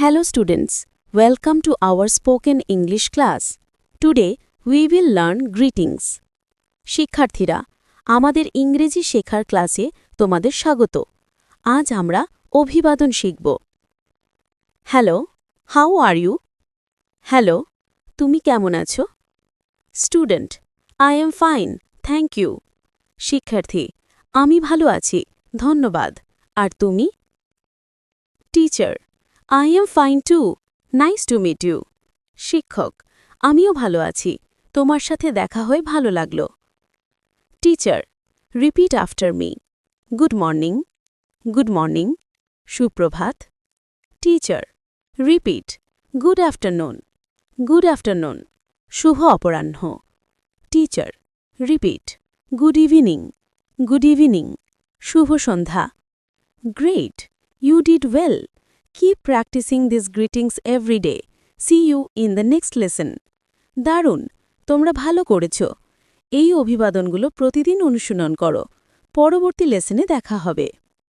Hello students, welcome to our spoken English class. Today we will learn greetings. শিক্ষার্থীরা আমাদের ইংরেজি শেখার ক্লাসে তোমাদের স্বাগত। আজ আমরা অভিবাদন শিখব। Hello how are you hello তুমি কেমন আছো? Student I am fine thank you শিক্ষার্থী আমি ভালো আছি ধন্যবাদ। আর তুমি? Teacher I am fine too nice to meet you শিক্ষক, আমিও ভালো আছি। তোমার সাথে দেখা হয়ে ভালো লাগল। Teacher repeat after me good morning good morning সুপ্রভাত। Teacher repeat good afternoon good afternoon Shubho অপরাহ্ন। Teacher repeat good evening good evening Shubho Sandhya. Great you did well keep practising this greetings every day see you in the next lesson দারুণ! তোমরা ভালো করেছ। এই অভিবাদনগুলো প্রতিদিন অনুশীলন করো। পরবর্তী লেসনে দেখা হবে।